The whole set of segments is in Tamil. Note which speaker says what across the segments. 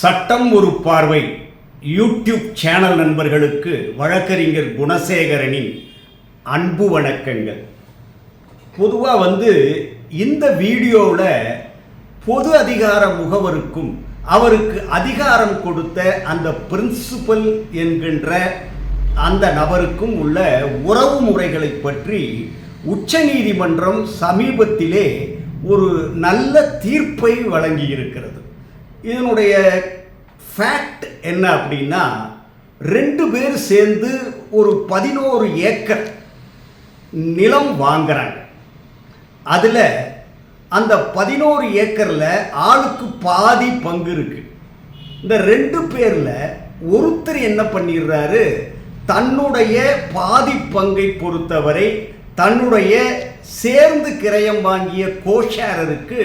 Speaker 1: சட்டம் ஒரு பார்வை. யூடியூப் சேனல் நண்பர்களுக்கு வழக்கறிஞர் குணசேகரனின் அன்பு வணக்கங்கள். பொதுவாக வந்து இந்த வீடியோவில் பொது அதிகார முகவருக்கும் அவருக்கு அதிகாரம் கொடுத்த அந்த பிரின்சிபல் என்கின்ற அந்த நபருக்கும் உள்ள உறவு முறைகளை பற்றி உச்சநீதிமன்றம் சமீபத்திலே ஒரு நல்ல தீர்ப்பை வழங்கியிருக்கிறது. இதனுடைய ஃபேக்ட் என்ன அப்படின்னா ரெண்டு பேர் சேர்ந்து ஒரு பதினோரு ஏக்கர் நிலம் வாங்குறாங்க. அதில் அந்த பதினோரு ஏக்கரில் ஆளுக்கு பாதி பங்கு இருக்கு. இந்த ரெண்டு பேரில் ஒருத்தர் என்ன பண்ணிடுறாரு தன்னுடைய பாதி பங்கை பொறுத்தவரை தன்னுடைய சேர்ந்து கிரயம் வாங்கிய கோஷாரருக்கு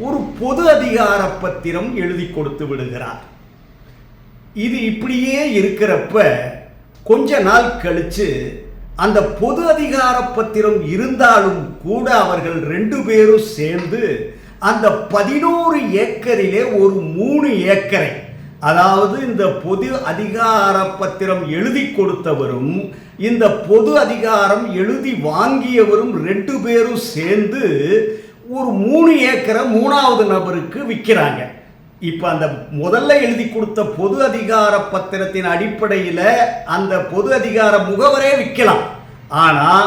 Speaker 1: ஒரு பொது அதிகார பத்திரம் எழுதி கொடுத்து விடுகிறார். இது இப்படியே இருக்கிறப்ப கொஞ்ச நாள் கழித்து அந்த பொது அதிகார பத்திரம் இருந்தாலும் கூட அவர்கள் ரெண்டு பேரும் சேர்ந்து அந்த பதினோரு ஏக்கரிலே ஒரு மூணு ஏக்கரை அதாவது இந்த பொது அதிகார பத்திரம் எழுதி கொடுத்தவரும் இந்த பொது அதிகாரம் எழுதி வாங்கியவரும் ரெண்டு பேரும் சேர்ந்து ஒரு மூணு ஏக்கரை மூணாவது நபருக்கு விற்கிறாங்க இப்போ அந்த முதல்ல எழுதி கொடுத்த பொது அதிகார பத்திரத்தின் அடிப்படையில் அந்த பொது அதிகார முகவரே விற்கலாம் ஆனால்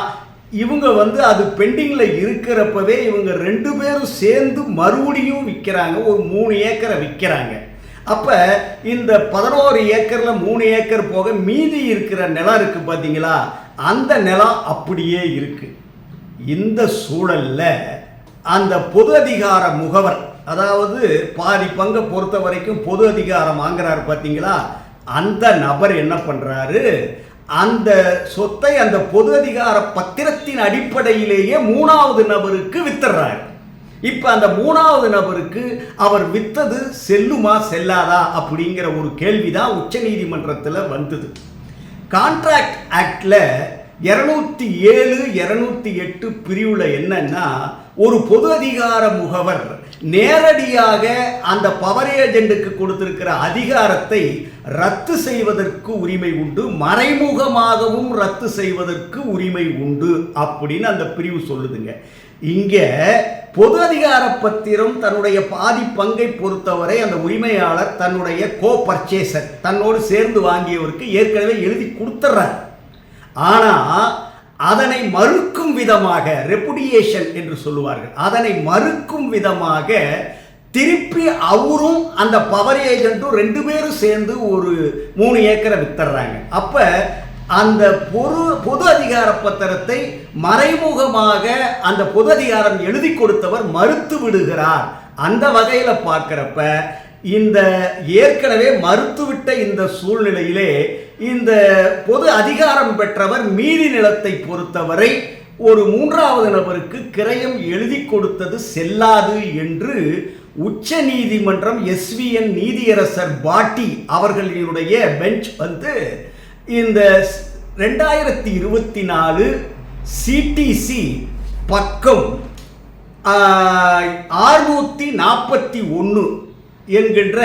Speaker 1: இவங்க வந்து அது பெண்டிங்கில் இருக்கிறப்பவே இவங்க ரெண்டு பேரும் சேர்ந்து மறுபடியும் விற்கிறாங்க ஒரு மூணு ஏக்கரை விற்கிறாங்க அப்போ இந்த பதினோரு ஏக்கரில் மூணு ஏக்கர் போக மீதி இருக்கிற நிலம் இருக்குது பார்த்தீங்களா அந்த நிலம் அப்படியே இருக்கு. இந்த சூழலில் அந்த பொது அதிகார முகவர் அதாவது பாதி பங்கை பொறுத்த வரைக்கும் பொது அதிகாரம் வாங்குறாரு பார்த்தீங்களா அந்த நபர் என்ன பண்ணுறாரு அந்த சொத்தை அந்த பொது அதிகார பத்திரத்தின் அடிப்படையிலேயே மூணாவது நபருக்கு வித்துறாரு. இப்போ அந்த மூணாவது நபருக்கு அவர் வித்தது செல்லுமா செல்லாதா அப்படிங்கிற ஒரு கேள்வி தான் உச்சநீதிமன்றத்தில் வந்தது. கான்ட்ராக்ட் ஆக்டில் இரநூத்தி ஏழு இரநூத்தி எட்டு பிரிவில் என்னன்னா ஒரு பொது அதிகார முகவர் நேரடியாக அந்த பவர் ஏஜெண்டுக்கு கொடுத்திருக்கிற அதிகாரத்தை ரத்து செய்வதற்கு உரிமை உண்டு மறைமுகமாகவும் ரத்து செய்வதற்கு உரிமை உண்டு அப்படின்னு அந்த பிரிவு சொல்லுதுங்க. இங்க பொது அதிகார பத்திரம் தன்னுடைய பாதி பங்கை பொறுத்தவரை அந்த உரிமையாளர் தன்னுடைய கோ பர்ச்சேசர் தன்னோடு சேர்ந்து வாங்கியவருக்கு ஏற்கனவே எழுதி கொடுத்துட்றார் ஆனால் அதனை மறுக்கும் விதமாக ரெப்புடியேஷன் என்று சொல்லுவார்கள். அதனை மறுக்கும் விதமாக திருப்பி அவரும் அந்த பவர் ஏஜென்ட்டும் ரெண்டு பேரும் சேர்ந்து ஒரு மூணு ஏக்கரை வித்துறாங்க அப்போ அந்த பொது பொது அதிகார பத்திரத்தை மறைமுகமாக அந்த பொது அதிகாரம் எழுதி கொடுத்தவர் மறுத்து விடுகிறார். அந்த வகையில் பார்க்குறப்ப இந்த ஏற்கனவே மறுத்துவிட்ட இந்த சூழ்நிலையிலே இந்த பொது அதிகாரம் பெற்றவர் மீதி நிலத்தை பொறுத்தவரை ஒரு மூன்றாவது நபருக்கு கிரயம் எழுதி கொடுத்தது செல்லாது என்று உச்ச நீதிமன்றம் எஸ்விஎன் நீதியரசர் பாட்டி அவர்களினுடைய பெஞ்ச் வந்து இந்த ரெண்டாயிரத்தி இருபத்தி நாலு சிடிசி பக்கம் ஆறுநூற்றி நாற்பத்தி ஒன்று என்கின்ற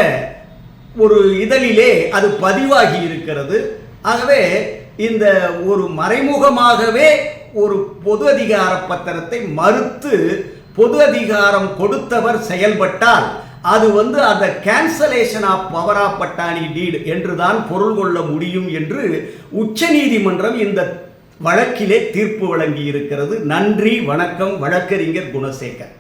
Speaker 1: ஒரு இதழிலே அது பதிவாகி இருக்கிறது. ஆகவே இந்த ஒரு மறைமுகமாகவே ஒரு பொது அதிகார பத்திரத்தை மறுத்து பொது அதிகாரம் கொடுத்தவர் செயல்பட்டால் அது வந்து அந்த கேன்சலேஷன் ஆஃப் பவர் ஆஃப் பட்டாணி டீடு என்றுதான் பொருள் கொள்ள முடியும் என்று உச்சநீதிமன்றம் இந்த வழக்கிலே தீர்ப்பு வழங்கி இருக்கிறது நன்றி வணக்கம் வழக்கறிஞர் குணசேகர்.